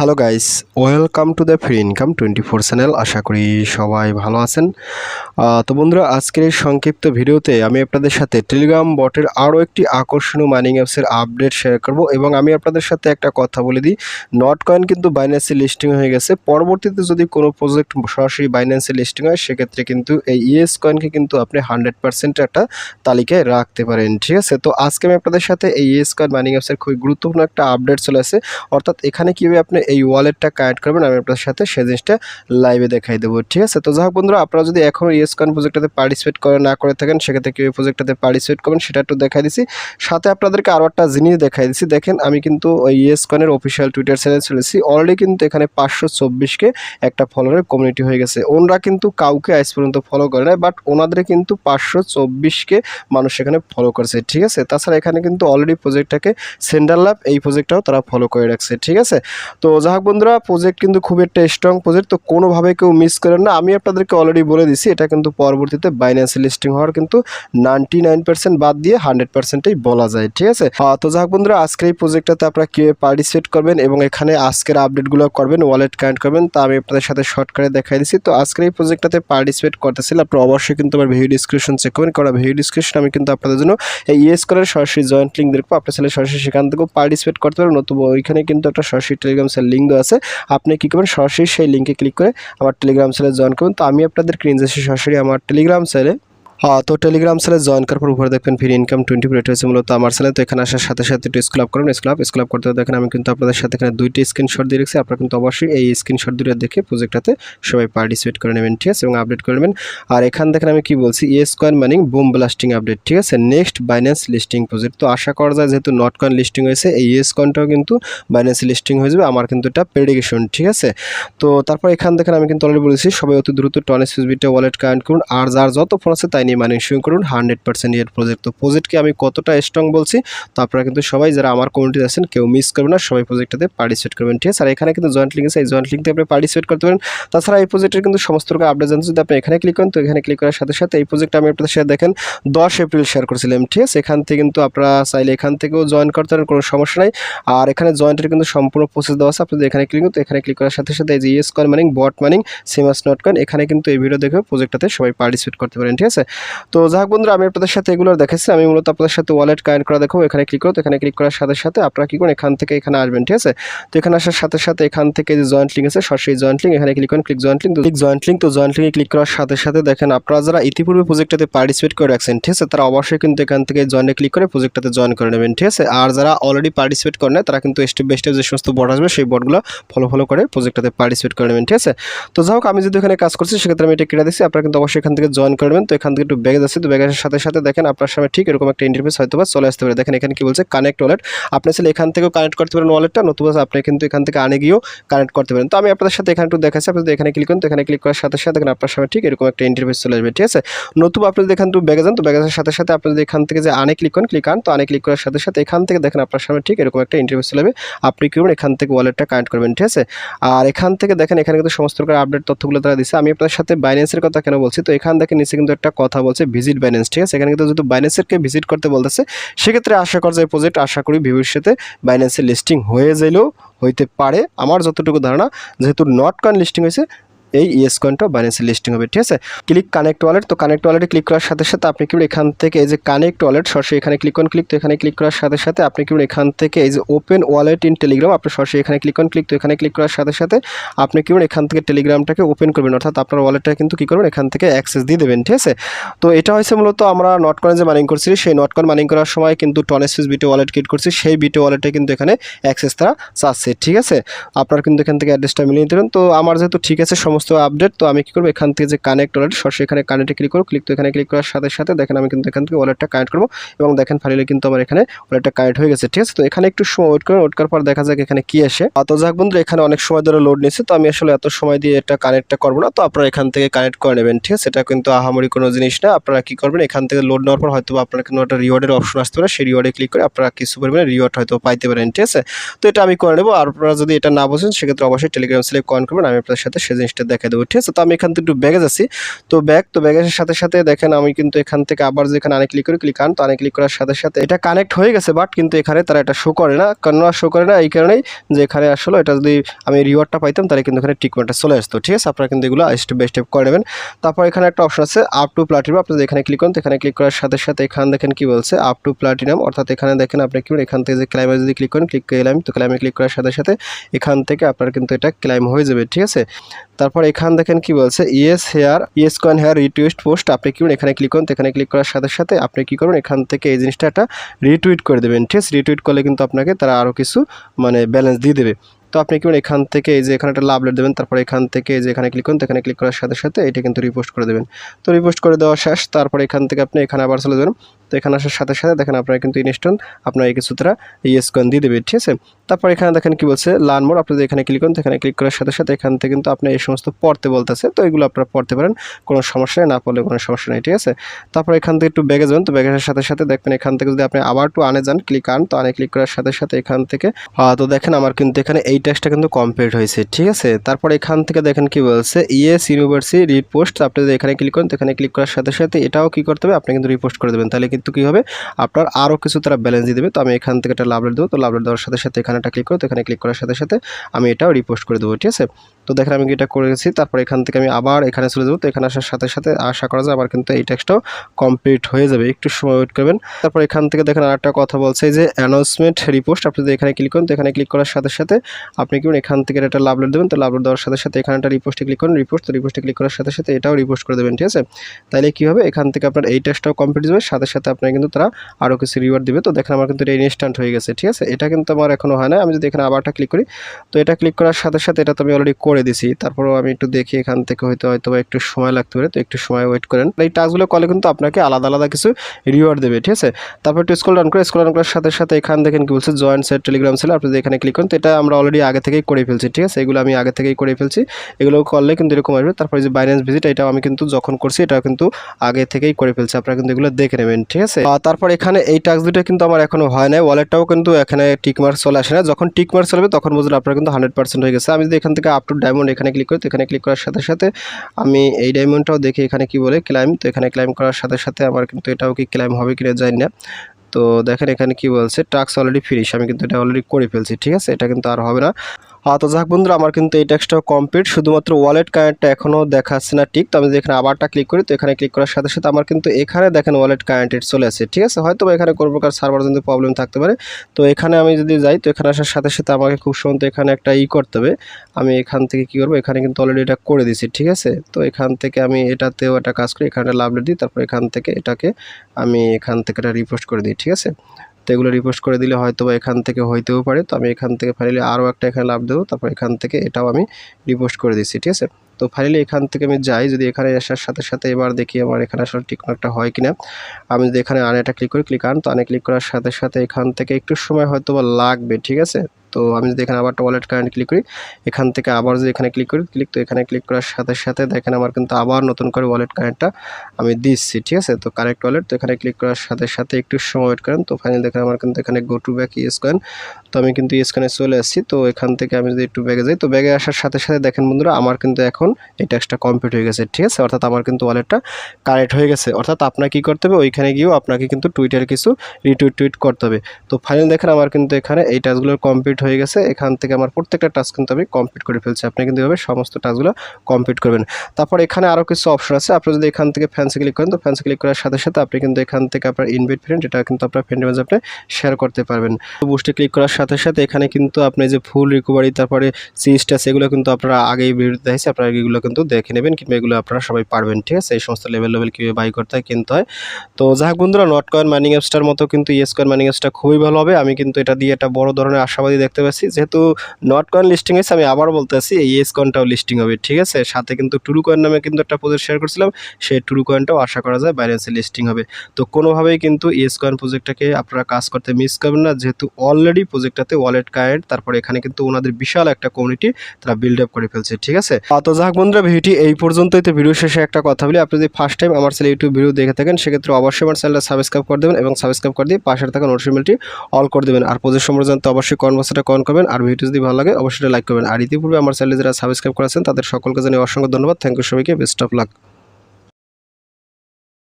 Hello guys welcome to the Free Income twenty four channel আশা করি সবাই ভালো আছেন। তো বন্ধুরা, আজকের এই সংক্ষিপ্ত ভিডিওতে আমি আপনাদের সাথে টেলিগ্রাম বটের আরও একটি আকর্ষণীয় মাইনিং অ্যাপসের আপডেট শেয়ার করব এবং আমি আপনাদের সাথে একটা কথা বলে দিই। নট কয়েন কিন্তু বাইন্যান্সে লিস্টিং হয়ে গেছে। পরবর্তীতে যদি কোনো প্রজেক্ট সরাসরি বাইন্যান্সে লিস্টিং হয়, সেক্ষেত্রে কিন্তু এই ইএস কয়েনকে কিন্তু আপনি হান্ড্রেড পার্সেন্ট একটা তালিকায় রাখতে পারেন, ঠিক আছে? তো আজকে আমি আপনাদের সাথে এই ইএস কয়েন মাইনিং অ্যাপসের খুবই গুরুত্বপূর্ণ একটা আপডেট চলে আসে। অর্থাৎ এখানে কীভাবে আপনি এই ওয়ালেটটা কানেক্ট করবেন, আমি আপনার সাথে সেই জিনিসটা লাইভে দেখাই দেবো, ঠিক আছে? তো যাই বন্ধুরা, আপনারা যদি এখনও ইয়েস কয়েন প্রজেক্টটাতে পার্টিসিপেট করে না করে থাকেন, সেক্ষেত্রে কীভাবে প্রজেক্টটাতে পার্টিসিপেট করবেন, সেটা একটু দেখাই দিছি। সাথে আপনাদেরকে আরও একটা জিনিস দেখাই দিছি, দেখেন আমি কিন্তু ওই ইয়েস কয়েনের অফিসিয়াল টুইটার চ্যানেল চলেছি অলরেডি কিন্তু এখানে পাঁচশো চব্বিশকে একটা ফলোয়ারের কমিউনিটি হয়ে গেছে। ওনরা কিন্তু কাউকে আজ পর্যন্ত ফলো করে না বাট ওনাদের কিন্তু পাঁচশো চব্বিশকে মানুষ এখানে ফলো করছে, ঠিক আছে? তাছাড়া এখানে কিন্তু অলরেডি প্রজেক্টটাকে সেন্ট্রাল ল্যাব এই প্রজেক্টটাও তারা ফলো করে রাখছে, ঠিক আছে? তো যাই হোক বন্ধুরা প্রজেক্ট কিন্তু খুব একটা স্ট্রং প্রজেক্ট তো কোনোভাবে কেউ মিস করেন না। আমি আপনাদেরকে অলরেডি বলে দিছি, এটা কিন্তু পরবর্তীতে বাইন্যান্স লিস্টিং হওয়ার কিন্তু নাইনটি বাদ দিয়ে হান্ড্রেড পার্সেন্টেই বলা যায়, ঠিক আছে? তো যাই হোক বন্ধুরা, আজকের এই প্রজেক্টটাতে আপনারা কীভাবে পার্টিসিপেট করবেন এবং এখানে আজকের আপডেটগুলো করবেন ওয়ালেট কানেক্ট করবেন, তা আমি আপনাদের সাথে শর্টকাটে দেখাই দিচ্ছি তো আজকের এই প্রজেক্টটাতে পার্টিসিপেট করতেছিলেন আপনারা অবশ্যই কিন্তু আমার ভিডিও ডিসক্রিপশন চেক করবেন, কারণ ভিডিও ডিসক্রিপশন আমি কিন্তু আপনাদের জন্য এই ইএস করার সরাসরি জয়েন্ট লিঙ্ক দেখব আপনার ছেলে সরাসরি সেখান থেকেও পার্টিসিপেট করতে পারেন, নতুবা ওইখানে কিন্তু একটা সরাসরি টেলিগ্রাম সেল লিঙ্ক আছে। আপনি কী করবেন? সরাসরি সেই লিঙ্কে ক্লিক করে আমার টেলিগ্রাম সেলে জয়েন করুন তো আমি আপনাদের ক্রিনজেসে সরাসরি আমার টেলিগ্রাম সেলে হ্যাঁ তো টেলিগ্রাম সেলে জয়েন করার পর উপরে দেখবেন ফ্রি ইনকাম টোয়েন্টি প্লেট হয়েছে মূলত আমার সেলে তো এখানে আসার সাথে সাথে একটু স্কুল আপ করুন স্কুল আপ স্কুল আপ করতে দেখেন আমি কিন্তু আপনাদের সাথে এখানে দুইটি স্ক্রিনশট দিয়ে রেখেছি। আপনারা কিন্তু অবশ্যই এই স্ক্রিনশট দুটো দেখে প্রজেক্টটাতে সবাই পার্টিসিপেট করে নেবেন, ঠিক আছে? এবং আপডেট করে নেবেন। আর এখান দেখেন আমি কি বলছি? Yes coin mining boom blasting update ঠিক আছে? নেক্সট বাইন্যান্স লিস্টিং প্রজেক্ট তো আশা করা যায় যেহেতু নট কয়েন লিস্টিং হয়েছে, এই ইএস কয়েনটাও কিন্তু বাইন্যান্স লিস্টিং হয়ে যাবে। আমার কিন্তু এটা প্রেডিকেশন ঠিক আছে? তো তারপর এখান দেখেন আমি কিন্তু অলরেডি বলেছি, সবাই অতি দ্রুত টনেস সুইচবিটা ওয়ালেট কানেক্ট করুন। আর যার যত ফোন আছে তাই নিয়ে মাইনিং করুন হান্ড্রেড পার্সেন্ট ইয়ার প্রজেক্ট তো প্রজেক্টকে আমি কতটা স্ট্রং বলছি, তো আপনারা কিন্তু সবাই যারা আমার কমিউনিটি আছেন, কেউ মিস করবেন না, সবাই প্রজেক্টটাতে পার্টিসিপেট করবেন, ঠিক আছে? আর এখানে কিন্তু জয়েন্ট লিঙ্ক আছে, এই জয়েন্ট লিঙ্কতে আপনি পার্টিসিপেট করতে পারেন। তাছাড়া এই প্রজেক্টের কিন্তু সমস্ত রকম আপডেট জানতে যদি আপনি এখানে ক্লিক করেন, তো এখানে ক্লিক করার সাথে সাথে এই প্রজেক্ট আমি আপনাদের সাথে দেখেন, দশ এপ্রিল শেয়ার করেছিলাম, ঠিক আছে? এখান থেকে কিন্তু আপনারা চাইলে এখান থেকেও জয়েন করতে পারেন, কোনো সমস্যা নাই। আর এখানে জয়েন্টের কিন্তু সম্পূর্ণ প্রসেস দেওয়া আছে, আপনি যদি এখানে ক্লিক তো এখানে ক্লিক করার সাথে সাথে এই যে yes coin mining bot mining same as not coin এখানে কিন্তু এই ভিডিও দেখে প্রজেক্টটাতে সবাই পার্টিসিপেট করতে পারেন, ঠিক আছে? তো যাই বন্ধুরা, আমি আপনাদের সাথে এগুলো দেখেছি আমি মূলত আপনাদের সাথে ওয়ালেট কানেক্ট করা দেখো, এখানে ক্লিক করো এখানে ক্লিক করার সাথে সাথে আপনারা কি করুন, এখান থেকে এখানে আসবেন, ঠিক আছে? তো এখানে আসার সাথে সাথে এখান থেকে যে জয়েন্ট লিঙ্ক আছে, সরাসরি জয়েন্ট লিঙ্ক এখানে ক্লিক করেন click join link click join link তো জয়েন্ট লিঙ্কে ক্লিক করার সাথে সাথে দেখেন, আপনারা যারা ইতিপূর্বে প্রজেক্টটাতে পার্টিসিপেট করে রাখছেন, ঠিক আছে? তারা অবশ্যই কিন্তু এখান থেকে জয়েন্টে ক্লিক করে প্রজেক্টটাতে জয়েন করে নেবেন, ঠিক আছে? আর যারা অলরেডি পার্টিসিপেট করে নেয় তারা কিন্তু স্টেপ বাই স্টেপ যে সমস্ত বোর্ড আসবে, সেই বোর্ডগুলো ফলো ফলো করে প্রজেক্টটাতে পার্টিসিপেট করে নেবেন, ঠিক আছে? তো যাই হোক, আমি যদি এখানে কাজ করছি, সেক্ষেত্রে আমি এটা কেটে দিচ্ছি, আপনারা কিন্তু অবশ্যই এখান থেকে জয়েন করে নেবেন, তো এখান থেকে একটু ব্যাগ যাচ্ছে তো ব্যাগের সাথে সাথে দেখেন আপনার সামনে ঠিক এরকম একটা ইন্টারফেস হয়তো বা চলে আসতে পারে। দেখেন এখানে কি বলছে? কানেক্ট ওয়ালেট আপনি চাইলে এখান থেকেও কানেক্ট করতে পারেন ওয়ালেটটা নতুবা আপনি কিন্তু এখান থেকে আনে গিয়েও কানেক্ট করতে পারেন। তো আমি আপনাদের সাথে এখানে একটু দেখাচ্ছি। আপনি যদি এখানে ক্লিক করেন, তো এখানে ক্লিক করার সাথে সাথে দেখেন আপনার সামনে ঠিক এরকম একটা ইন্টারফেস চলে আসবে, ঠিক আছে? নতুবা আপনি যদি এখান থেকে ব্যাগে যান তো ব্যাগের সাথে সাথে আপনি যদি এখান থেকে যে আনে ক্লিক করেন ক্লিক আন, তো আনে ক্লিক করার সাথে সাথে এখান থেকে দেখেন আপনার সামনে ঠিক এরকম একটা ইন্টারফেস চলে যাবে আপনি কি করবেন? এখান থেকে ওয়ালেটটা কানেক্ট করবেন, ঠিক আছে? আর এখান থেকে দেখেন এখানে কিন্তু সমস্ত প্রকার আপডেট তথ্যগুলো তারা দিচ্ছে আমি আপনার সাথে বাইন্যান্সের কথা কেন বলছি? তো এখান থেকে নিচে কিন্তু একটা কথা বলছে ভিজিট বাইন্যান্স ঠিক আছে? এখানে কিন্তু যেহেতু বাইন্যান্সেরকে ভিজিট করতে বলতেছে, সেক্ষেত্রে আশা করা যায় প্রজেক্ট আশা করি ভবিষ্যতে বাইন্যান্সের লিস্টিং হয়ে যাইলেও হইতে পারে। আমার যতটুকু ধারণা, যেহেতু নট কয়েন লিস্টিং হয়েছে এই ইয়েস কয়েনটা বাইন্যান্সে লিস্টিং হবে, ঠিক আছে? ক্লিক কানেক্ট ওয়ালেট তো কানেক্ট ওয়ালেটে ক্লিক করার সাথে সাথে আপনি কি এখান থেকে এই যে কানেক্ট ওয়ালেট সরাসরি এখানে ক্লিক করুন ক্লিক তো এখানে ক্লিক করার সাথে সাথে আপনি কি এখান থেকে এই যে ওপেন ওয়ালেট ইন টেলিগ্রাম আপনি সরাসরি এখানে ক্লিক করুন ক্লিক তো এখানে ক্লিক করার সাথে সাথে আপনি কি এখান থেকে টেলিগ্রামটাকে ওপেন করবেন। অর্থাৎ আপনার ওয়ালেটটা কিন্তু কী করবেন, এখান থেকে অ্যাক্সেস দিয়ে দেবেন, ঠিক আছে? তো এটা হয়েছে মূলত আমরা নট কয়েন যে মাইনিং করছি, সেই নট কয়েন মাইনিং করার সময় কিন্তু টনেসিস বিটো ওয়ালেট ক্রিয়েট করছি, সেই বিটো ওয়ালেটে কিন্তু এখানে অ্যাক্সেস তারা চাচ্ছে, ঠিক আছে? আপনার কিন্তু এখান থেকে অ্যাড্রেসটা মিলিয়ে নিতে তো আমার যেহেতু ঠিক আছে সমস্ত আপডেট তো আমি কি করব? এখান থেকে যে কানেক্ট ওয়ালেট সরাসরি এখানে কানেক্টে ক্লিক করব ক্লিক তো এখানে ক্লিক করার সাথে সাথে দেখেন আমি কিন্তু এখান থেকে ওয়ালেটটা কানেক্ট করব এবং দেখেন ফাইনালি কিন্তু আমার এখানে ওয়ালেটটা কানেক্ট হয়ে গেছে, ঠিক আছে? তো এখানে একটু সময় ওয়েট করেন ওয়েট করার পর দেখা যাক এখানে কি আসে। তো যাক বন্ধু এখানে অনেক সময় ধরে লোড নিচ্ছে তো আমি আসলে এত সময় দিয়ে এটা কানেক্টটা করব না, তো আপনারা এখান থেকে কানেক্ট করে নেবেন, ঠিক আছে? এটা কিন্তু আহামরি কোনো জিনিস না, আপনারা কি করবেন, এখান থেকে লোড নেওয়ার পর হয়তো আপনার কোনো একটা রিওয়ার্ডের অপশন আসতে পারে, সেই রিওয়ার্ডে ক্লিক করে আপনারা কিছু পরিমাণে রিওয়ার্ড হয়তো পাইতে পারেন, ঠিক আছে? তো এটা আমি করে নেব, আর আপনারা যদি এটা না বোঝেন, সেক্ষেত্রে অবশ্যই টেলিগ্রাম সেলে কয়েন করবেন আমি আপনাদের সাথে সেই জিনিসটা দেখা দেবো, ঠিক আছে? তো আমি এখান থেকে একটু ব্যাগে যাচ্ছি। তো ব্যাগ, তো ব্যাগের সাথে সাথে দেখেন আমি কিন্তু এখান থেকে আবার যেখানে আনে ক্লিক করি ক্লিক আন, তো আনে ক্লিক করার সাথে সাথে এটা কানেক্ট হয়ে গেছে বাট কিন্তু এখানে তারা এটা শো করে না। কেন শো করে না, এই কারণেই যে এখানে আসলে, এটা যদি আমি রিওয়ার্ডটা পাইতাম, তাহলে কিন্তু এখানে টিকমেন্টটা চলে আসতো, ঠিক আছে? আপনারা কিন্তু এগুলো স্টেপ বাই স্টেপ করে নেবেন। তারপর এখানে একটা অপশন আছে আপ টু প্লাটিনাম আপনি এখানে ক্লিক করেন এখানে ক্লিক করার সাথে সাথে এখানে দেখেন কি বলছে আপ টু প্লাটিনাম অর্থাৎ এখানে দেখেন আপনি কি এখান থেকে যে ক্লাইমে যদি ক্লিক করেন ক্লিক ক্লাইম তো ক্লাইমে ক্লিক করার সাথে সাথে এখান থেকে আপনার কিন্তু এটা ক্লাইম হয়ে যাবে, ঠিক আছে? তারপর এখান দেখেন কি বলছে yes here yes coin here retweet post আপনি কি এখানে ক্লিক করুন এখানে ক্লিক করার সাথে সাথে আপনি কি করুন, এখান থেকে এই জিনিসটা একটা রিটুইট করে দেবেন। ঠিক রিটুইট করলে কিন্তু আপনাকে তারা আরও কিছু মানে ব্যালেন্স দিয়ে দেবে। তো আপনি কি এখান থেকে এই যে এখানে একটা লাভ লেট দেবেন, তারপর এখান থেকে যে এখানে ক্লিক করুন, তো এখানে ক্লিক করার সাথে সাথে এটা কিন্তু রিপোস্ট করে দেবেন। তো রিপোস্ট করে দেওয়া শেষ, তারপর এখান থেকে আপনি এখানে আবার চলে যাবেন। তো এখানে আসার সাথে সাথে দেখেন আপনারা কিন্তু ইনস্ট্যান্ট আপনার এই কিছু তারা ইয়েস কয়েন দিয়ে দেবে ঠিক আছে? তারপর এখানে দেখেন কি বলছে লার্ন মোড আপনি যদি এখানে ক্লিক করুন এখানে ক্লিক করার সাথে সাথে এখান থেকে কিন্তু আপনি এই সমস্ত পড়তে বলতেছে, তো এগুলো আপনারা পড়তে পারেন, কোনো সমস্যা না পড়লে কোনো সমস্যা নেই, ঠিক আছে? তারপর এখান থেকে একটু ব্যাগে যাবেন, তো ব্যাগের সাথে সাথে দেখবেন এখান থেকে যদি আপনি আবার একটু আনে যান ক্লিক আন তো আনে ক্লিক করার সাথে সাথে এখান থেকে তো দেখেন আমার কিন্তু এখানে এই টেক্সটটা কিন্তু কমপ্লিট হয়েছে, ঠিক আছে? তারপর এখান থেকে দেখেন কি বলছে ইএস ইউনিভার্সিটি রিপোস্ট আপনি যদি এখানে ক্লিক করেন, তো এখানে ক্লিক করার সাথে সাথে এটাও কি করতে হবে, আপনি কিন্তু রিপোস্ট করে দেবেন। তাহলে কিন্তু কি হবে? আপনার আরও কিছু তারা ব্যালেন্স দিয়ে দেবে। তো আমি এখান থেকে একটা লাভলেট দেবো। তো লাভলেট দেওয়ার সাথে সাথে এখানে একটা ক্লিক করো। তো এখানে ক্লিক করার সাথে সাথে আমি এটাও রিপোস্ট করে দেবো, ঠিক আছে? তো দেখেন আমি এটা করেছি। তারপর এখান থেকে আমি আবার এখানে চলে যাব। তো এখানে আসার সাথে সাথে আশা করা যায় আবার কিন্তু এই টেক্সটটাও কমপ্লিট হয়ে যাবে। একটু সময় ওয়েট করবেন। তারপর এখান থেকে দেখেন আরেকটা কথা বলছে যে অ্যানাউন্সমেন্ট রিপোস্ট আপনি যদি এখানে ক্লিক করেন, তো এখানে ক্লিক করার সাথে সাথে আপনি কি এখান থেকে একটা লাভলেট দেবেন? তো লাভলেট দেওয়ার সাথে সাথে এখানে একটা রিপোস্টে ক্লিক করুন। রিপোস্ট তো রিপোস্টে ক্লিক করার সাথে সাথে এটাও রিপোস্ট করে দেবেন, ঠিক আছে? তাহলে কি হবে? এখান থেকে আপনার এই টেস্টটাও কমপ্লিট হবে সাথে সাথে আপনার কিন্তু তারা আরও কিছু রিওয়ার্ড দেবে। তো দেখেন আমার কিন্তু এটা ইনস্ট্যান্ট হয়ে গেছে, ঠিক আছে? এটা কিন্তু আমার এখনও হয় না আমি যদি এখানে আবারটা ক্লিক করি, তো এটা ক্লিক করার সাথে সাথে এটা তো আমি অলরেডি করে দিছি। তারপরেও আমি একটু দেখি এখান থেকে হয়তো হয়তো একটু সময় লাগতে পারে। তো একটু সময় ওয়েট করেন। এই টাস্কগুলো করলে কিন্তু আপনাকে আলাদা আলাদা কিছু রিওয়ার্ড দেবে, ঠিক আছে? তারপর একটু স্কুল রান করে স্কুল রান করার সাথে সাথে এখান দেখেন কি বলছে জয়েন্ট সেট টেলিগ্রাম সেল আপনি এখানে ক্লিক করেন, তো এটা আমরা অলরেডি আগে থেকেই করে ফেলছি, ঠিক আছে? এগুলো আমি আগে থেকেই করে ফেলছি। এগুলো করলে কিন্তু এরকম আসবে। তারপরে যে বাইন্যান্স ভিজিট এটাও আমি কিন্তু যখন করছি এটা কিন্তু আগে থেকেই করে ফেলছি। আপনারা কিন্তু এগুলো দেখে নেবেন, ঠিক আছে? তারপর এখানে এই টাস্ক দুটো কিন্তু আমার এখনও হয় নাই। ওয়ালেটটাও কিন্তু এখানে টিকমার্ক চলে আসে না। যখন টিকমার্ক চলবে তখন বুঝলে আপনার কিন্তু হান্ড্রেড পার্সেন্ট হয়ে গেছে। আমি যদি এখান থেকে আপ টু ডায়মন্ড এখানে ক্লিক করি, তো এখানে ক্লিক করার সাথে সাথে আমি এই ডায়মন্ডটাও দেখি এখানে কি বলে ক্লাইম তো এখানে ক্লাইম করার সাথে সাথে আমার কিন্তু এটাও কি ক্লাইম হবে কিনা জানি না। তো দেখেন এখানে কি বলছে টাক্স অলরেডি ফিনিশ আমি কিন্তু এটা অলরেডি করে ফেলছি, ঠিক আছে? এটা কিন্তু আর হবে না। তো যাক বন্ধুরা, আমার কিন্তু এই টাস্কটাও কমপ্লিট শুধুমাত্র ওয়ালেট কানেক্টটা এখনও দেখাচ্ছে না ঠিক, তো আমি এখানে আবারটা ক্লিক করি, তো এখানে ক্লিক করার সাথে সাথে আমার কিন্তু এখানে দেখেন ওয়ালেট কানেক্টেড চলে আসে ঠিক আছে? হয়তো এখানে কোনো প্রকার সার্ভার যদি প্রবলেম থাকতে পারে। তো এখানে আমি যদি যাই, তো এখানে আসার সাথে সাথে আমাকে খুব সুন্দর এখানে একটা ই করতে হবে। আমি এখান থেকে কি করব? এখানে কিন্তু অলরেডি এটা করে দিছি ঠিক আছে? তো এখান থেকে আমি এটাতেও একটা কাজ করি, এখানে লাভলেট দিই, তারপর এখান থেকে এটাকে আমি এখান থেকে এটা রিপোস্ট করে দিই, ঠিক আছে? এগুলো রিপোস্ট করে দিলে হয়তো বা এখান থেকে হইতেও পারে। তো আমি এখান থেকে ফাইনালি আরও একটা এখানে লাভ দেবো। তারপর এখান থেকে এটাও আমি রিপোস্ট করে দিচ্ছি, ঠিক আছে? তো ফাইনালি এখান থেকে আমি যাই, যদি এখানে আসার সাথে সাথে এবার দেখি আমার এখানে আসলে টিকমার্কটা হয় কিনা। আমি যদি এখানে আনেটা ক্লিক করি ক্লিক আন, তো আনে ক্লিক করার সাথে সাথে এখান থেকে একটু সময় হয়তো বা লাগবে, ঠিক আছে? তো আমি যদি এখানে আবার ওয়ালেট কারেন্ট ক্লিক করি, এখান থেকে আবার যদি এখানে ক্লিক করি ক্লিক তো এখানে ক্লিক করার সাথে সাথে দেখেন আমার কিন্তু আবার নতুন করে ওয়ালেট কারেন্টটা আমি দিচ্ছি, ঠিক আছে? তো কারেক্ট ওয়ালেট তো এখানে ক্লিক করার সাথে সাথে একটু সময় ওয়েট করেন। তো ফাইনালি দেখেন আমার কিন্তু এখানে গো টু ব্যাক করেন তো আমি কিন্তু ইয়েস কয়েনে চলে আসছি। তো এখান থেকে আমি যদি একটু ব্যাগে যাই, তো ব্যাগে আসার সাথে সাথে দেখেন বন্ধুরা, আমার কিন্তু এখন এই ট্যাক্সটা কমপ্লিট হয়ে গেছে, ঠিক আছে? অর্থাৎ আমার কিন্তু ওয়ালেটটা কারেক্ট হয়ে গেছে। অর্থাৎ আপনাকে কী করতে হবে? ওইখানে গিয়েও আপনাকে কিন্তু টুইটার কিছু রিটুইট টুইট করতে হবে। তো ফাইনাল দেখেন আমার কিন্তু এখানে এই টাস্কগুলো কমপ্লিট হয়ে গেছে, এখান থেকে আমার প্রত্যেকটা টাস্ক কিন্তু আমি কমপ্লিট করে ফেলছি। আপনি কিন্তু এভাবে সমস্ত টাস্কগুলো কমপ্লিট করবেন। তারপর এখানে আরও কিছু অপশন আছে। আপনি যদি এখান থেকে ফ্যান্সি ক্লিক করেন, তো ফ্যান্সি ক্লিক করার সাথে সাথে আপনি কিন্তু এখান থেকে আপনার ইনভাইট ফ্রেন্ড এটা কিন্তু আপনার ফ্রেন্ডের মাঝে আপনি শেয়ার করতে পারবেন। তো বুস্টে ক্লিক করার সাথে সাথে এখানে কিন্তু আপনি যে ফুল রিকভারি তারপরে সিস্টাস এগুলো কিন্তু আপনারা আগেই ভিডিওতে দেখেছি আপনারা এগুলো কিন্তু দেখে নেবেন, কিংবা এগুলো আপনারা সবাই পারবেন, ঠিক আছে? এই সমস্ত লেভেল লেভেল কীভাবে বাই করতে হয়, কিনতে হয়। তো যাই বন্ধুরা নট কয়েন মাইনিং অ্যাপসটার মতো কিন্তু ইয়েস কয়েন মাইনিং অ্যাপসটা খুবই ভালো হবে। আমি কিন্তু এটা দিয়ে একটা বড় ধরনের আশাবাদী দেখতে পাচ্ছি। যেহেতু নট কয়েন লিস্টিং হয়েছে, আমি আবার বলতে বলতেছি, এই ইয়েস কয়েনটাও লিস্টিং হবে, ঠিক আছে? সাথে কিন্তু টুরু কয়েন নামে কিন্তু একটা প্রজেক্ট শেয়ার করছিলাম, সেই টুরু কয়েনটাও আশা করা যায় বাইরেন্সে লিস্টিং হবে। তো কোনোভাবেই কিন্তু ইয়েস কয়েন প্রজেক্টটাকে আপনারা কাজ করতে মিস করবেন না, যেহেতু অলরেডি প্রজেক্টটাতে ওয়ালেট গাইড তারপরে এখানে কিন্তু ওনাদের বিশাল একটা কমিউনিটি তারা বিল্ড আপ করে ফেলছে, ঠিক আছে? তো যাক বন্ধুরা, ভিডিওটি এই পর্যন্তই। তো ভিডিও শেষে একটা কথা বলি, আপনি যদি ফার্স্ট টাইম আমার চ্যানেল ইউটিউব ভিডিও দেখে থাকেন, সেক্ষেত্রে অবশ্যই আমার চ্যানেলটা সাবস্ক্রাইব করে দেবেন এবং সাবস্ক্রাইব করে দিয়ে পাশে থাকা নোটিফিকেশনটি অল করে দেবেন। আর প্রজেক্ট সম্পর্কে জানতে অবশ্যই কনভার্সটা কন করবেন, আর ভিডিও যদি ভালো লাগে, অবশ্যই লাইক করবেন। আর ইতিপূর্বে আমার চ্যানেলে যারা সাবস্ক্রাইব করেছেন, তাদের সকলকে জানিয়ে অসংখ্য ধন্যবাদ। থ্যাংক ইউ সবাইকে বেস্ট অফ লাক